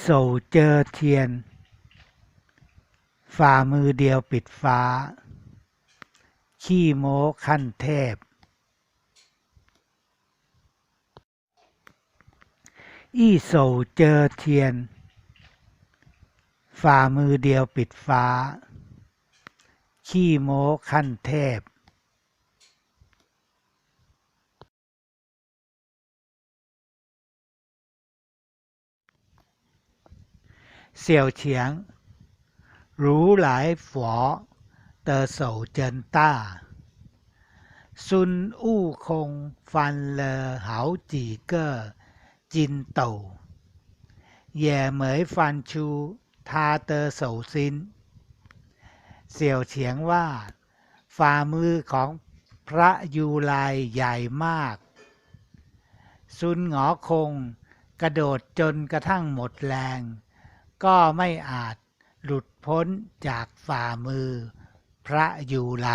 โซวเจอเทียน ฝ่ามือเดียวปิดฟ้า ขี้โม้ขั้นเทพ อี้โซวเจอเทียน ฝ่ามือเดียวปิดฟ้า ขี้โม้ขั้นเทพ เสี่ยวเฉียง รู้หลายฝอเตอโสเจินต้า ซุนอู้คงฟันเลอเหาจี เกอร์จินโตแย่เหมยฟันชูทาเตอโสซินเสี่ยวเฉียงว่าฝ่ามือของพระยูไลใหญ่มาก ซุนหงอคงกระโดดจนกระทั่งหมดแรง ก็ไม่อาจหลุดพ้นจากฝ่ามือพระยูไล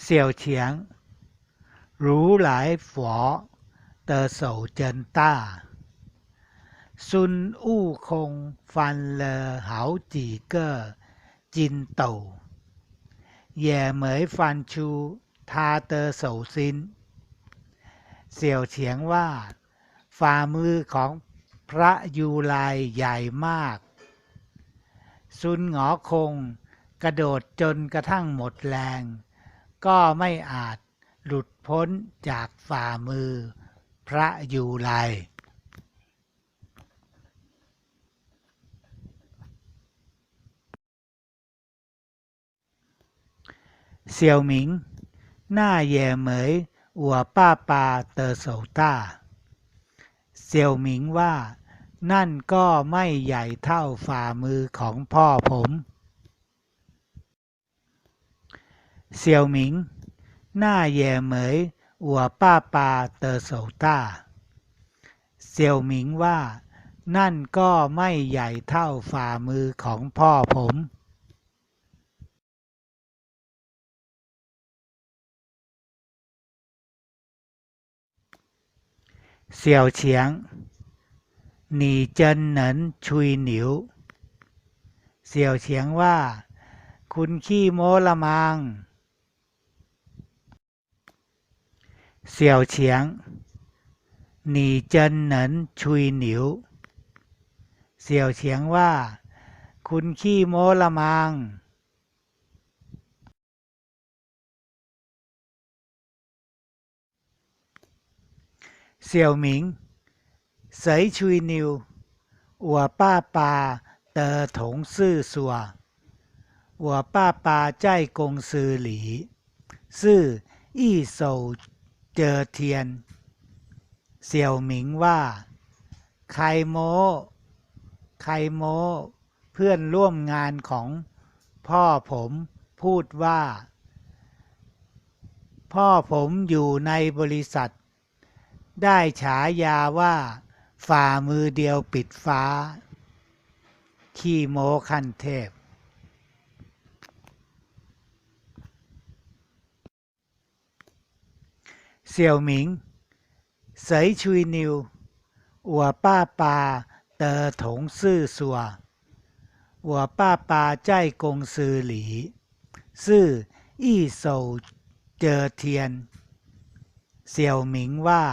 เสี่ยวเฉียง รู้หลายฝอเตอโสเจินต้า ซุนอู้คงฟันเลอเหาจีเกอร์จินโตแย่เหมยฟันชู ทาเตอโสซิน เสี่ยวเฉียงว่า ฝ่ามือของพระยูไลใหญ่มาก ซุนหงอคงกระโดดจนกระทั่งหมดแรง ก็ไม่อาจหลุดพ้นจากฝ่ามือพระยูไลเสี่ยวหมิง หน้าแย่เหมยอัวป้าปาเตอโสต้า เสี่ยวหมิงว่า นั่นก็ไม่ใหญ่เท่าฝ่ามือของพ่อผม เสี่ยวหมิง หน้าแย่เหมยอัวป้าปาเตอโสต้า เสี่ยวหมิงว่า นั่นก็ไม่ใหญ่เท่าฝ่ามือของพ่อผม เสี่ยวเฉียงหนีเจินเหนินชุยหนิว เสี่ยวเฉียงว่า คุณขี้โมละมัง เสี่ยวเฉียงหนีเจินเหนินชุยหนิว เสี่ยวเฉียงว่า คุณขี้โมละมัง เสี่ยวหมิงเสยชุยนิวอัวป้าปาเตอถงซื่อสัวอัวป้าปาใจกงซือหลีซื่ออี้โซเจอเทียน เสี่ยวหมิงว่า ใครโมใครโมเพื่อนร่วมงานของพ่อผมพูดว่า พ่อผมอยู่ในบริษัท ได้ฉายาว่า ฝ่ามือเดียวปิดฟ้า ขี้โมขั้นเทพ เสี่ยวหมิง เสยชุยนิว อัวป้าปาเตอถงซื่อสัว อัวป้าปาใจกงซือหลี ซื่ออี้โซเจอเทียน เสี่ยวหมิงว่า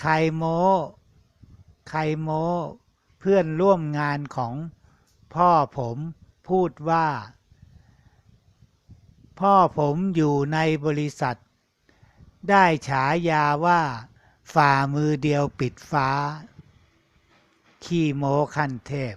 ใครโมใครโมเพื่อนร่วมงานของพ่อผมพูดว่า พ่อผมอยู่ในบริษัท ได้ฉายาว่า ฝ่ามือเดียวปิดฟ้า ขี้โมขั้นเทพ